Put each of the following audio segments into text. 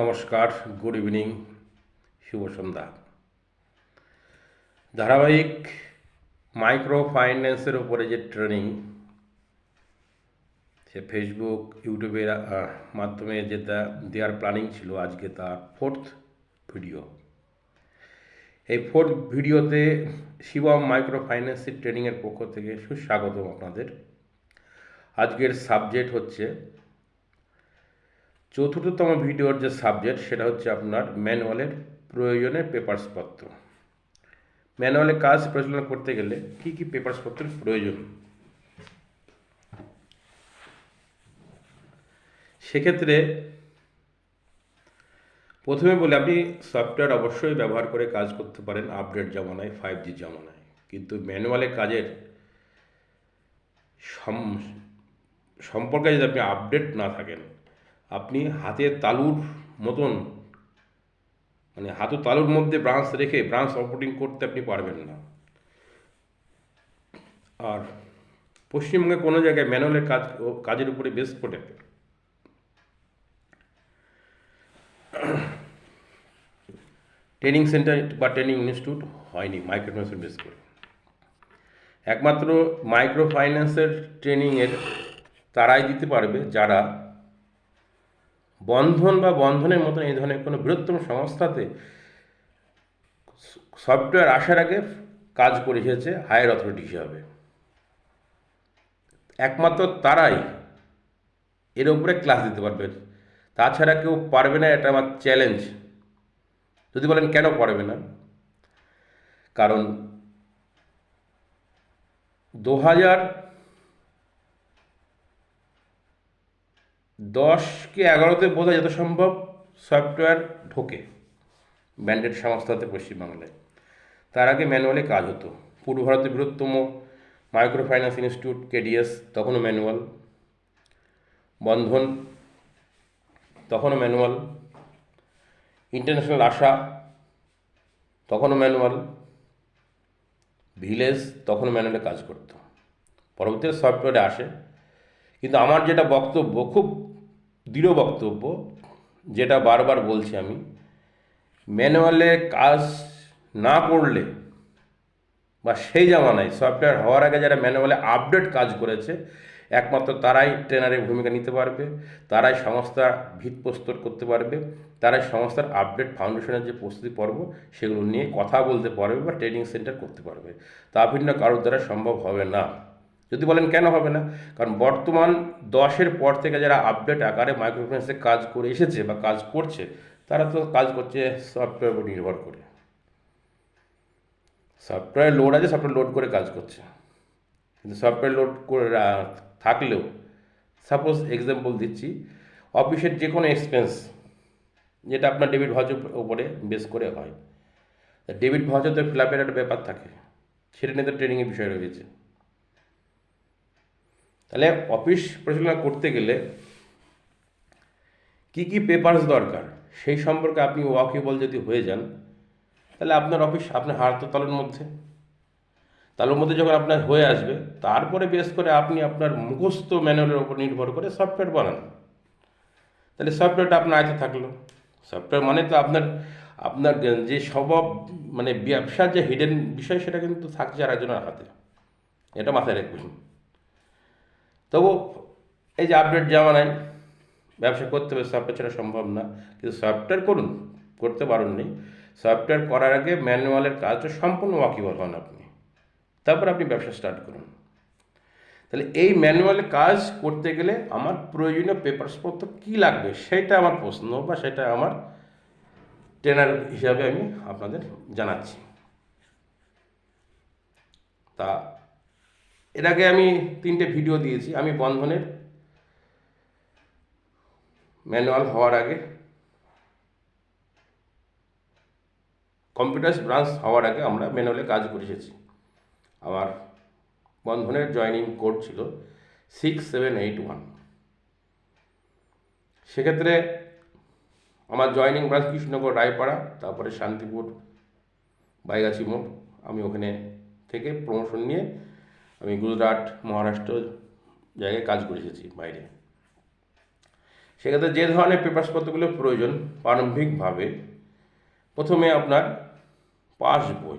নমস্কার, good evening, শুভ সন্ধ্যা। ধারাবাহিক micro ফাইন্যান্সের উপরে যে ট্রেনিং, সে ফেসবুক ইউটিউবের মাধ্যমে যেটা দেওয়ার প্ল্যানিং ছিল, আজকে তার ফোর্থ ভিডিও। এই ফোর্থ ভিডিওতে শিবম মাইক্রো ফাইন্যান্সের ট্রেনিংয়ের পক্ষ থেকে সুস্বাগতম আপনাদের। আজকের সাবজেক্ট হচ্ছে চতুর্থতম ভিডিওর যে সাবজেক্ট সেটা হচ্ছে আপনার ম্যানুয়ালের প্রয়োজনের পেপারসপত্র ম্যানুয়ালে কাজ পরিচালনা করতে গেলে কি কি পেপারসপত্রের প্রয়োজন? সেক্ষেত্রে প্রথমে বলে, আপনি সফটওয়্যার অবশ্যই ব্যবহার করে কাজ করতে পারেন আপডেট জামানায় ফাইভ জি জামানায়। কিন্তু ম্যানুয়ালে কাজের সম- সম্পর্কে যদি আপনি আপডেট না থাকেন আপনি হাতের তালুর মতন মানে হাতু তালুর মধ্যে ব্রাঞ্চ রেখে ব্রাঞ্চ অপারেটিং করতে আপনি পারবেন না। আর পশ্চিমবঙ্গে কোনো জায়গায় ম্যানুয়ালের কাজ কাজের উপরে বেস করে। ট্রেনিং সেন্টার বা ট্রেনিং ইনস্টিটিউট হয়নি মাইক্রোফিন্যান্সের বেস করে। একমাত্র মাইক্রো ফাইন্যান্সের ট্রেনিংয়ের তারাই দিতে পারবে যারা বন্ধন বা বন্ধনের মতন এই ধরনের কোনো বৃহত্তম সংস্থাতে সফটওয়্যার আসার আগে কাজ করে এসেছে হায়ার অথরিটি হিসাবে। একমাত্র তারাই এর উপরে ক্লাস দিতে পারবে। তাছাড়া কেউ পারবে না, এটা আমার চ্যালেঞ্জ। যদি বলেন কেন পারবে না? কারণ দু হাজার দশ কি এগারোতে বোধ হয় যত সম্ভব সফটওয়্যার ঢোকে ব্যান্ডেড সংস্থাতে পশ্চিমবাংলায়। তার আগে ম্যানুয়ালে কাজ হতো। পূর্ব ভারতের বৃহত্তম মাইক্রো ফাইন্যান্স ইনস্টিটিউট, কেডিএস, তখনও ম্যানুয়াল। বন্ধন, তখনও ম্যানুয়াল। ইন্টারন্যাশনাল আশা, তখনও ম্যানুয়াল। ভিলেজ তখনও ম্যানুয়ালে কাজ করতো। পরবর্তীতে সফটওয়্যারে আসে। কিন্তু আমার যেটা বক্তব্য, খুব দৃঢ় বক্তব্য, যেটা বারবার বলছি আমি। ম্যানুয়ালে কাজ না করলে বা সেই জামানায় সফটওয়্যার হওয়ার আগে যারা ম্যানুয়ালে আপডেট কাজ করেছে, একমাত্র তারাই ট্রেনারের ভূমিকা নিতে পারবে, তারাই সংস্থা ভিত প্রস্তুত করতে পারবে, তারাই সংস্থার আপডেট ফাউন্ডেশনের যে প্রস্তুতি পর্ব, সেগুলো নিয়ে কথা বলতে পারবে বা ট্রেনিং সেন্টার করতে পারবে। তা ভিন্ন কারোর দ্বারা সম্ভব হবে না। যদি বলেন কেন হবে না? কারণ বর্তমান দশের পর থেকে যারা আপডেট আকারে মাইক্রোফিন্যান্সে কাজ করে এসেছে বা কাজ করছে, তারা তো কাজ করছে সফটওয়্যার উপর নির্ভর করে। সফটওয়্যার লোড আছে সফটওয়্যার লোড করে কাজ করছে। কিন্তু সফটওয়্যার লোড করে থাকলেও সাপোজ এক্সাম্পল দিচ্ছি, অফিসের যে কোনো এক্সপেন্স যেটা আপনার ডেবিট ভাউচার উপরে বেস করে হয় ডেবিট ভাউচার তো ফিল আপের একটা ব্যাপার থাকে, সেটা নিয়ে তো ট্রেনিংয়ের বিষয় রয়েছে। তাহলে অফিস পরিচালনা করতে গেলে কি কি পেপারস দরকার? সেই সম্পর্কে আপনি ওয়াকিবল যদি হয়ে যান, তাহলে আপনার অফিস আপনার হাত তালুর মধ্যে। তালুর মধ্যে যখন আপনার হয়ে আসবে, তারপরে বেস করে আপনি আপনার মুখস্থ ম্যানুয়ালের উপর নির্ভর করে সফটওয়্যার বানান। তাহলে সফটওয়্যারটা আপনার আয়তে থাকল। সফটওয়্যার মানে তো আপনার আপনার যে স্বভাব মানে ব্যবসার যে হিডেন বিষয়, সেটা কিন্তু থাকছে আর একজনের হাতে। এটা মাথায় রাখবেন। তবু এই যে আপডেট জামানায় ব্যবসা করতে হবে সফটওয়্যার ছাড়া সম্ভব না। কিন্তু সফটওয়্যার করুন, করতে পারুন নেই সফটওয়্যার করার আগে ম্যানুয়ালের কাজটা সম্পূর্ণ ওয়াকিবল হন আপনি। তারপর আপনি ব্যবসা স্টার্ট করুন। তাহলে এই ম্যানুয়ালে কাজ করতে গেলে আমার প্রয়োজনীয় পেপারসপত্র কী লাগবে, সেটা আমার প্রশ্ন বা সেটা আমার ট্রেনার হিসাবে আমি আপনাদের জানাচ্ছি। তা এর আগে আমি তিনটে ভিডিও দিয়েছি, আমি বন্ধনের ম্যানুয়াল হওয়ার আগে কম্পিউটার ব্রাঞ্চ হওয়ার আগে আমরা ম্যানুয়ালে কাজ করে এসেছি। আমার বন্ধনের জয়নিং কোড ছিল সিক্স সেভেন এইট ওয়ান সেক্ষেত্রে আমার জয়নিং ব্রাঞ্চ কৃষ্ণনগর রায়পাড়া, তারপরে শান্তিপুর, বাইগাছি মোড়, আমি ওখানে থেকে প্রমোশন নিয়ে আমি গুজরাট, মহারাষ্ট্র জায়গায় কাজ করে এসেছি বাইরে। সেক্ষেত্রে যে ধরনের পেপারসপত্রগুলো প্রয়োজন প্রারম্ভিকভাবে, প্রথমে আপনার পাস বই,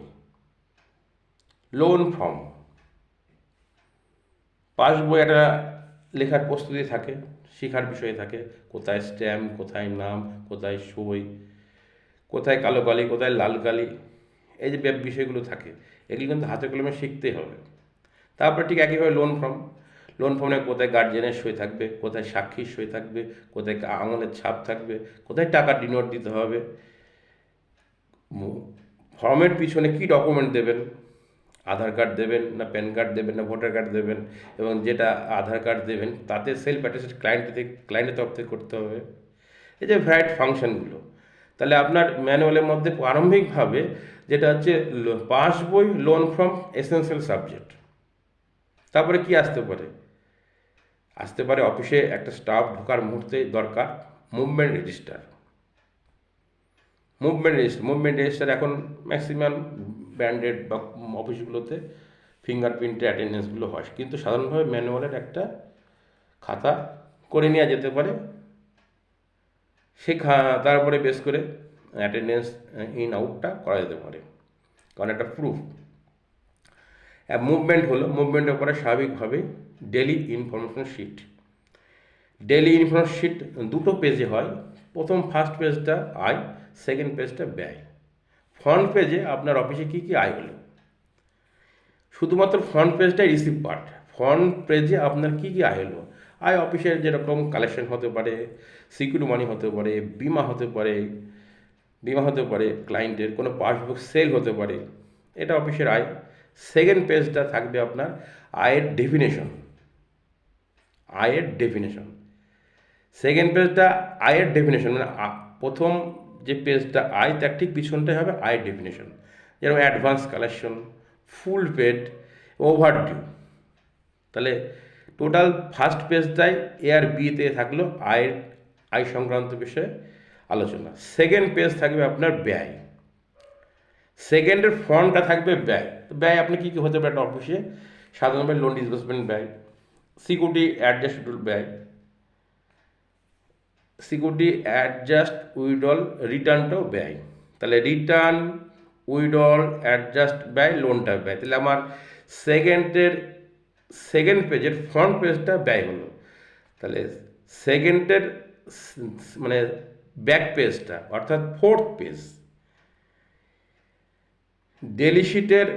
লোন ফর্ম। পাস বই একটা লেখার প্রস্তুতি থাকে, শেখার বিষয় থাকে, কোথায় স্ট্যাম্প, কোথায় নাম, কোথায় সই, কোথায় কালো কালি, কোথায় লাল কালি, এই যে বিষয়গুলো থাকে, এগুলো কিন্তু হাতে কলমে শিখতেই হবে। তারপর ঠিক একইভাবে লোন ফর্ম লোন ফর্মে কোথায় গার্জেনের সই থাকবে, কোথায় সাক্ষীর সই থাকবে, কোথায় আঙুলের ছাপ থাকবে, কোথায় টাকা ডিনোট দিতে হবে ফর্মের পিছনে কি ডকুমেন্ট দেবেন? আধার কার্ড দেবেন না প্যান কার্ড দেবেন না ভোটার কার্ড দেবেন? এবং যেটা আধার কার্ড দেবেন, তাতে সেলফ অ্যাটেস্টেড ক্লায়েন্ট থেকে ক্লায়েন্টের তরফ থেকে করতে হবে। এই যে ভ্যারাইট ফাংশনগুলো তাহলে আপনার ম্যানুয়ালের মধ্যে প্রারম্ভিকভাবে যেটা হচ্ছে, পাস বই লোন ফ্রম এসেন্সিয়াল সাবজেক্ট তারপরে কি আসতে পারে? আসতে পারে অফিসে একটা স্টাফ ঢোকার মুহূর্তে দরকার movement register movement register movement register এখন ম্যাক্সিমাম ব্র্যান্ডেড বা অফিসগুলোতে ফিঙ্গারপ্রিন্টের অ্যাটেন্ডেন্সগুলো হয়। কিন্তু সাধারণভাবে ম্যানুয়ালের একটা খাতা করে নেওয়া যেতে পারে। সে খা তারপরে বেশ করে অ্যাটেন্ডেন্স ইন আউটটা করা যেতে পারে। কারণ একটা প্রুফ মুভমেন্ট হলো মুভমেন্টের পরে স্বাভাবিকভাবে daily information sheet daily information sheet দুটো পেজে হয়, প্রথম ফার্স্ট পেজটা আয় সেকেন্ড পেজটা ব্যয়। ফ্রন্ট পেজে আপনার অফিসে কী কী আয় হলো? শুধুমাত্র ফ্রন্ট পেজটাই রিসিভ পার্ট ফ্রন্ট পেজে আপনার কী কী আয় হলো? আয় অফিসের যেরকম কালেকশন হতে পারে সিকিউরিটি মানি হতে পারে, বিমা হতে পারে, বিমা হতে পারে ক্লায়েন্টের কোনো পাসবুক সেল হতে পারে, এটা অফিসের আয়। সেকেন্ড পেজটা থাকবে আপনার আয়ের ডেফিনেশন আয়ের ডেফিনেশন সেকেন্ড পেজটা আয়ের ডেফিনেশন মানে প্রথম যে পেজটা আয়, তার ঠিক পিছনটাই হবে আয়ের ডেফিনেশন যেরকম advance collection full paid over due তাহলে টোটাল ফার্স্ট পেজটাই এ আর বিতে থাকল আয়ের, আয় সংক্রান্ত বিষয়ে আলোচনা। সেকেন্ড পেজ থাকবে আপনার ব্যয়। সেকেন্ডের ফর্মটা থাকবে ব্যয়। তো ব্যয় আপনি কী কী হতে পারে একটা অফিসে সাধারণভাবে লোন ডিসবার্সমেন্ট ব্যয় সিকিউরিটি অ্যাডজাস্ট ব্যয় সিকিউরিটি অ্যাডজাস্ট উইডল রিটার্নটাও ব্যয়। তাহলে রিটার্ন উইডল অ্যাডজাস্ট ব্যয় লোনটা ব্যয়। তাহলে আমার সেকেন্ডের সেকেন্ড পেজের ফ্রন্ট পেজটা ব্যয় হলো। তাহলে সেকেন্ডের মানে ব্যাক পেজটা অর্থাৎ ফোর্থ পেজ ডেলি শিটের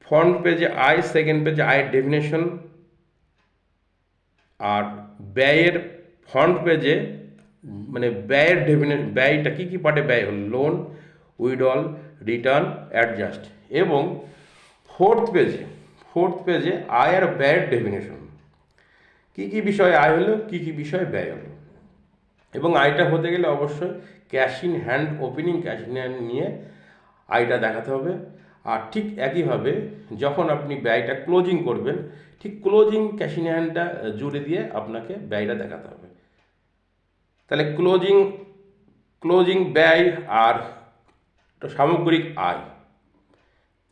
ফ্রন্ট পেজে আয় সেকেন্ড পেজে আয়ের ডেফিনেশন আর ব্যয়ের ফ্রন্ট পেজে মানে ব্যয়ের ডেফিনে ব্যয়টা কী কী পার্টে ব্যয় হল? লোন উইডল রিটার্ন অ্যাডজাস্ট এবং ফোর্থ পেজে ফোর্থ পেজে আয় আর ব্যয়ের ডেফিনেশন কী কী বিষয়ে আয় হলো? কী কী বিষয়ে ব্যয় হলো? এবং আয়টা হতে গেলে অবশ্যই cash in hand opening cash in hand নিয়ে আয়টা দেখাতে হবে। আর ঠিক একইভাবে যখন আপনি ব্যয়টা ক্লোজিং করবেন, ঠিক ক্লোজিং ক্যাশ ইন হ্যান্ডটা জুড়ে দিয়ে আপনাকে ব্যয়টা দেখাতে হবে। তাহলে ক্লোজিং ক্লোজিং ব্যয় আর সামগ্রিক আয়।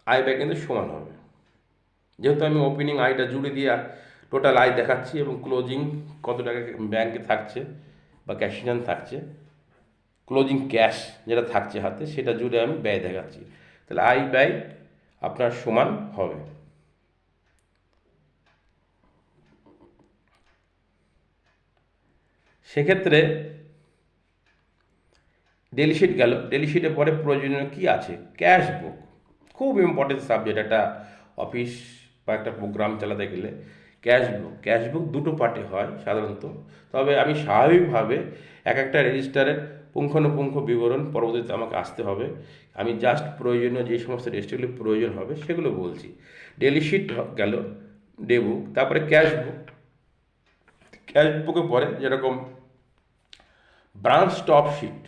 আয় ব্যয় কিন্তু সমান হবে। যেহেতু আমি ওপেনিং আয়টা জুড়ে দিয়ে টোটাল আয় দেখাচ্ছি এবং ক্লোজিং কত টাকা ব্যাংকে থাকছে বা ক্যাশ থাকছে ক্লোজিং ক্যাশ যেটা থাকছে হাতে, সেটা জুড়ে আমি ব্যয় দেখাচ্ছি। তাহলে আয় ব্যয় আপনার সমান হবে। সেক্ষেত্রে ডেলি শিট গেল। ডেলি শিটে পরে প্রয়োজনীয় কী আছে? ক্যাশ বুক খুব ইম্পর্টেন্ট সাবজেক্ট একটা অফিস বা একটা প্রোগ্রাম চালাতে গেলে ক্যাশ বুক ক্যাশ বুক দুটো পার্টে হয় সাধারণত। তবে আমি স্বাভাবিকভাবে এক একটা রেজিস্টারের পুঙ্খানুপুঙ্খ বিবরণ পরবর্তীতে আমাকে আসতে হবে। আমি জাস্ট প্রয়োজনীয় যে সমস্ত রেজিস্টারগুলি প্রয়োজন হবে সেগুলো বলছি। ডেলি শিট গেল ডে বুক তারপরে ক্যাশ বুক ক্যাশ বুকে পরে যেরকম branch top sheet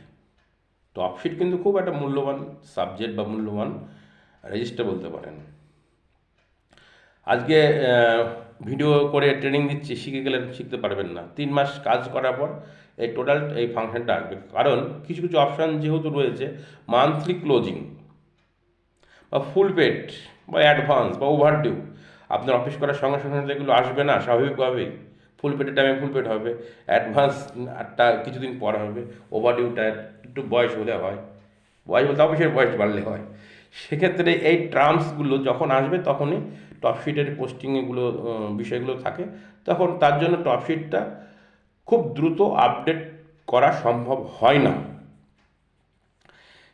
top sheet কিন্তু খুব একটা মূল্যবান সাবজেক্ট বা মূল্যবান রেজিস্টার বলতে পারেন। আজকে ভিডিও করে ট্রেনিং দিচ্ছি, শিখে গেলে শিখতে পারবেন না। তিন মাস কাজ করার পর এই টোটাল এই ফাংশনটা আসবে কারণ কিছু কিছু অপশান যেহেতু রয়েছে মান্থলি ক্লোজিং বা ফুল পেড বা অ্যাডভান্স বা ওভার ডিউ আপনার অফিস করার সঙ্গে সঙ্গে এগুলো আসবে না, স্বাভাবিকভাবেই ফুল পেডের টাইমে ফুল পেড হবে অ্যাডভান্স অ্যাডভান্সটা কিছুদিন পর হবে ওভার ডিউটা একটু বয়স হলে হয়, বয়স বলতে অফিসের বয়স বাড়লে হয়। সেক্ষেত্রে এই টার্মসগুলো যখন আসবে তখনই টপশিটের পোস্টিংগুলো বিষয়গুলো থাকে, তখন তার জন্য টপশিটটা খুব দ্রুত আপডেট করা সম্ভব হয় না।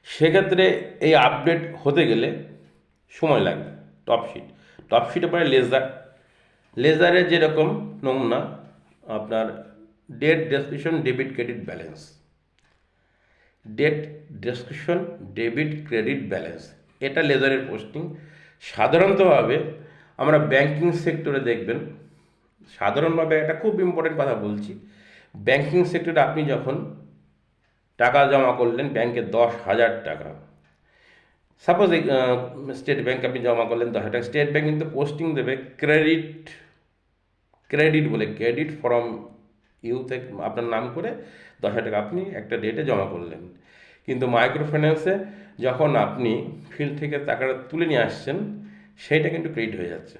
সেক্ষেত্রে এই আপডেট হতে গেলে সময় লাগবে টপশিট টপশিটে পরে লেজার লেজারে যেরকম নমুনা, আপনার date description debit credit balance date description debit credit balance এটা লেজারের পোস্টিং সাধারণতভাবে আমরা ব্যাংকিং সেক্টরে দেখবেন, সাধারণভাবে একটা খুব ইম্পর্টেন্ট কথা বলছি ব্যাংকিং সেক্টরে আপনি যখন টাকা জমা করলেন ব্যাংকে দশ হাজার টাকা। সাপোজ স্টেট ব্যাংক আপনি জমা করলেন দশ হাজার টাকা স্টেট ব্যাংক কিন্তু পোস্টিং দেবে ক্রেডিট ক্রেডিট বলে ক্রেডিট ফ্রম ইউ থেকে আপনার নাম করে দশ হাজার টাকা আপনি একটা ডেটে জমা করলেন। কিন্তু মাইক্রো ফাইন্যান্সে যখন আপনি ফিল্ড থেকে টাকাটা তুলে নিয়ে আসছেন, সেইটা কিন্তু ক্রেডিট হয়ে যাচ্ছে।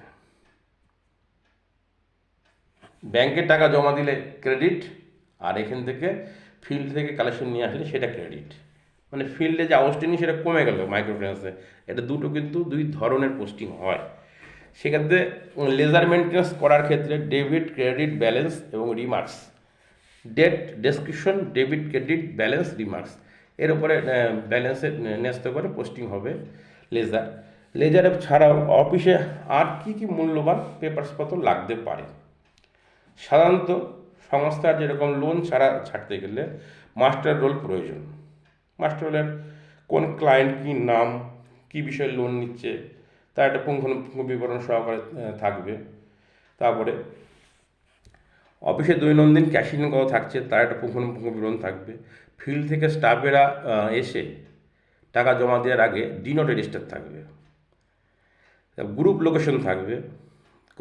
ব্যাংকে টাকা জমা দিলে ক্রেডিট আর এখান থেকে ফিল্ড থেকে কালেকশন নিয়ে আসলে সেটা ক্রেডিট মানে ফিল্ডে যে আউটস্ট্যান্ডিং সেটা কমে গেল মাইক্রো ফাইন্যান্সে এটা দুটো কিন্তু দুই ধরনের পোস্টিং হয়। সেক্ষেত্রে লেজার মেনটেন্স করার ক্ষেত্রে ডেবিট ক্রেডিট ব্যালেন্স এবং remarks date description debit credit balance remarks এর উপরে ব্যালেন্সে ন্যস্ত করে পোস্টিং হবে লেজার লেজার ছাড়াও অফিসে আর কি কি মূল্যবান পেপারসপত্র লাগতে পারে? সাধারণত সংস্থার যেরকম লোন ছাড়া ছাড়তে গেলে মাস্টার রোল প্রয়োজন। মাস্টার রোলের কোন ক্লায়েন্ট কী নাম, কী বিষয়ে লোন নিচ্ছে, তার একটা পুঙ্খানুপুঙ্খ বিবরণ সহকারে থাকবে। তারপরে অফিসে দৈনন্দিন ক্যাশিং কত থাকছে, তার একটা পুঙ্খানুপুঙ্খ বিবরণ থাকবে। ফিল্ড থেকে স্টাফেরা এসে টাকা জমা দেওয়ার আগে ডিনোট রেজিস্টার থাকবে। গ্রুপ লোকেশন থাকবে।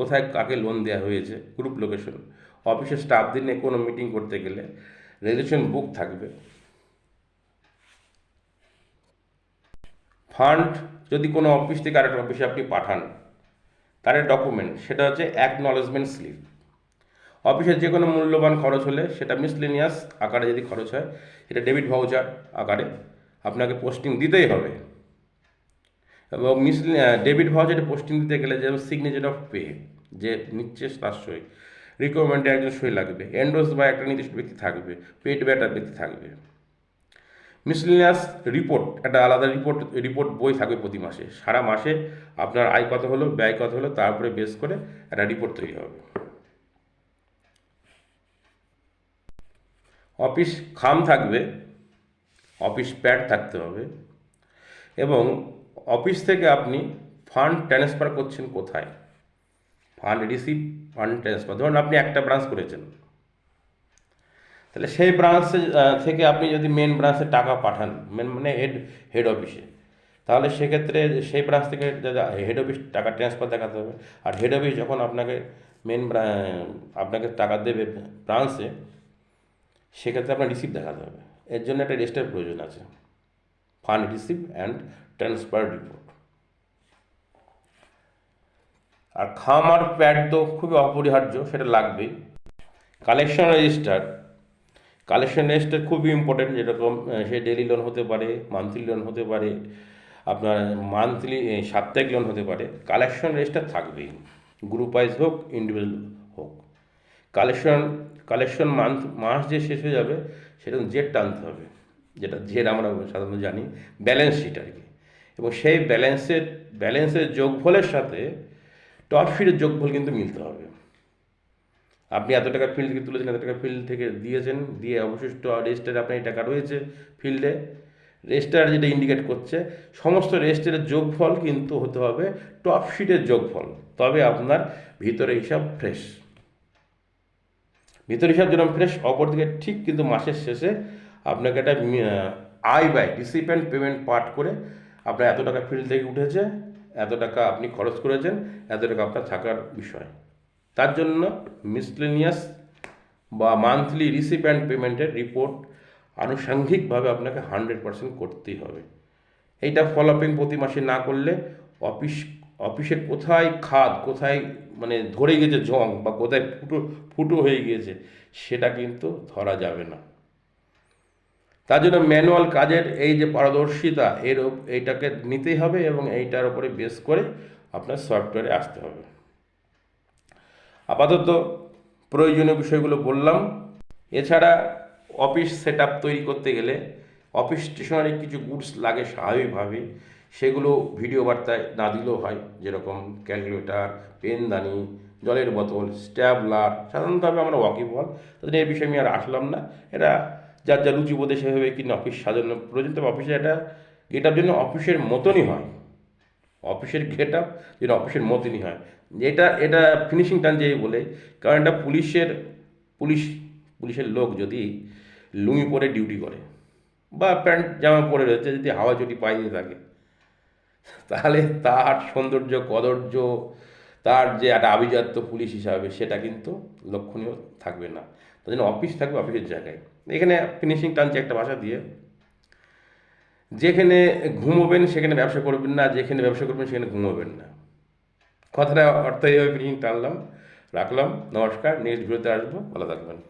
কোথায় কাকে লোন দেওয়া হয়েছে গ্রুপ লোকেশন অফিসের স্টাফদের নিয়ে কোনো মিটিং করতে গেলে রেজুলেশন বুক থাকবে। ফান্ড যদি কোনো অফিস থেকে আরেকটা অফিসে আপনি পাঠান, তার ডকুমেন্ট সেটা হচ্ছে অ্যাকনলেজমেন্ট স্লিপ অফিসের যে কোনো মূল্যবান খরচ হলে সেটা মিসলেনিয়াস আকারে যদি খরচ হয় সেটা ডেবিট ভাউচার আকারে আপনাকে পোস্টিং দিতেই হবে। এবং মিস ডেবিট ভাউচারে পোস্টিং দিতে গেলে যেমন সিগনেচার অফ পে যে নিচ্ছে সই রিকোয়ারমেন্টে একজন সই লাগবে এন্ডোস বা একটা নির্দিষ্ট ব্যক্তি থাকবে পেড বা একটা ব্যক্তি থাকবে। মিসলিনিয়াস রিপোর্ট একটা আলাদা রিপোর্ট রিপোর্ট বই থাকবে প্রতি মাসে। সারা মাসে আপনার আয় কত হলো, ব্যয় কত হলো তার উপরে বেস করে একটা রিপোর্ট তৈরি হবে। অফিস খাম থাকবে অফিস প্যাড থাকতে হবে, এবং অফিস থেকে আপনি ফান্ড ট্রান্সফার করছেন কোথায়? Fund receive, fund transfer. ধরুন আপনি একটা ব্রাঞ্চ করেছেন। তাহলে সেই ব্রাঞ্চে থেকে আপনি যদি মেন ব্রাঞ্চে টাকা পাঠান মেন মানে হেড হেড অফিসে তাহলে সেক্ষেত্রে সেই ব্রাঞ্চ থেকে হেড অফিস টাকা ট্রান্সফার দেখাতে হবে। আর হেড অফিস যখন আপনাকে মেন আপনাকে টাকা দেবে ব্রাঞ্চে সেক্ষেত্রে আপনার রিসিভ দেখাতে হবে। এর জন্য একটা রেজিস্টার প্রয়োজন আছে। Fund receive and transfer report আর খাম আর প্যাড তো খুবই অপরিহার্য, সেটা লাগবেই। কালেকশন রেজিস্টার কালেকশন রেজিস্টার খুবই ইম্পর্টেন্ট যেরকম সে ডেলি লোন হতে পারে মান্থলি লোন হতে পারে, আপনার মান্থলি সাপ্তাহিক লোন হতে পারে। কালেকশন রেজিস্টার থাকবেই। গ্রুপ ওয়াইজ হোক ইন্ডিভিজুয়াল হোক। কালেকশন কালেকশন মান্থ মাস যে শেষ হয়ে যাবে, সেটা জেড টানতে হবে, যেটা জেড আমরা সাধারণত জানি ব্যালেন্স শিট আর কি। এবং সেই ব্যালেন্সের ব্যালেন্সের যোগফলের সাথে টপ শিটের যোগফল কিন্তু মিলতে হবে। আপনি এত টাকা ফিল্ড থেকে তুলেছেন, এত টাকা ফিল্ড থেকে দিয়েছেন, দিয়ে অবশিষ্ট রেজিস্টারে আপনার এই টাকা রয়েছে ফিল্ডে রেজিস্টার যেটা ইন্ডিকেট করছে, সমস্ত রেজিস্টারের যোগফল কিন্তু হতে হবে টপ শিটের যোগফল। তবে আপনার ভিতরে হিসাব ফ্রেশ ভিতরে হিসাব যেরকম ফ্রেশ অপরদিকে ঠিক কিন্তু মাসের শেষে আপনাকে একটা আয় ব্যয় রিসিপেন্ট পেমেন্ট পার্ট করে আপনার এত টাকা ফিল্ড থেকে উঠেছে, এত টাকা আপনি খরচ করেছেন, এত টাকা আপনার থাকার বিষয়। তার জন্য মিসলেনিয়াস বা মান্থলি রিসিপ অ্যান্ড পেমেন্টের রিপোর্ট আনুষাঙ্গিকভাবে আপনাকে হান্ড্রেড পার্সেন্ট করতেই হবে। এইটা ফলোপিং প্রতি মাসে না করলে অফিস অফিসে কোথায় খাদ, কোথায় মানে ধরে গেছে জং বা কোথায় ফুটো ফুটো হয়ে গিয়েছে, সেটা কিন্তু ধরা যাবে না। তার জন্য ম্যানুয়াল কাজের এই যে পারদর্শিতা, এর এইটাকে নিতেই হবে এবং এইটার উপরে বেস করে আপনার সফটওয়্যারে আসতে হবে। আপাতত প্রয়োজনীয় বিষয়গুলো বললাম। এছাড়া অফিস সেট তৈরি করতে গেলে অফিস স্টেশনারি কিছু গুডস লাগে স্বাভাবিকভাবে, সেগুলো ভিডিও বার্তায় না দিলেও হয়। যেরকম ক্যালকুলেটার, পেনদানি, জলের বোতল, স্ট্যাবলার সাধারণতভাবে আমরা ওয়াকিবল তাদের এই বিষয়ে আমি আর আসলাম না। এটা যার যা রুচি বোধে সেভাবে কিনে অফিস সাজানো প্রয়োজন। তবে অফিসে এটা এটার জন্য অফিসের মতনই হয়। অফিসের গেট আপ যেটা অফিসের মতনই হয়। এটা এটা ফিনিশিং টান যেই বলে, কারণ এটা পুলিশের, পুলিশ, পুলিশের লোক যদি লুঙ্গি পরে ডিউটি করে বা প্যান্ট, জামা পরে রয়েছে, যদি হাওয়া চটি পায়ে দিয়ে থাকে, তাহলে তার সৌন্দর্য, কদর্য, তার যে একটা আভিজাত্য পুলিশ হিসাবে সেটা কিন্তু লক্ষণীয় থাকবে না। তার জন্য অফিস থাকবে অফিসের জায়গায়। এখানে ফিনিশিং টানছে একটা ভাষা দিয়ে। যেখানে ঘুমোবেন, সেখানে ব্যবসা করবেন না, যেখানে ব্যবসা করবেন, সেখানে ঘুমোবেন না। কথাটা অর্থ এইভাবে ফিনিশিং টানলাম, রাখলাম, নমস্কার নেক্সট ভিডিওতে আসব, ভালো থাকবেন।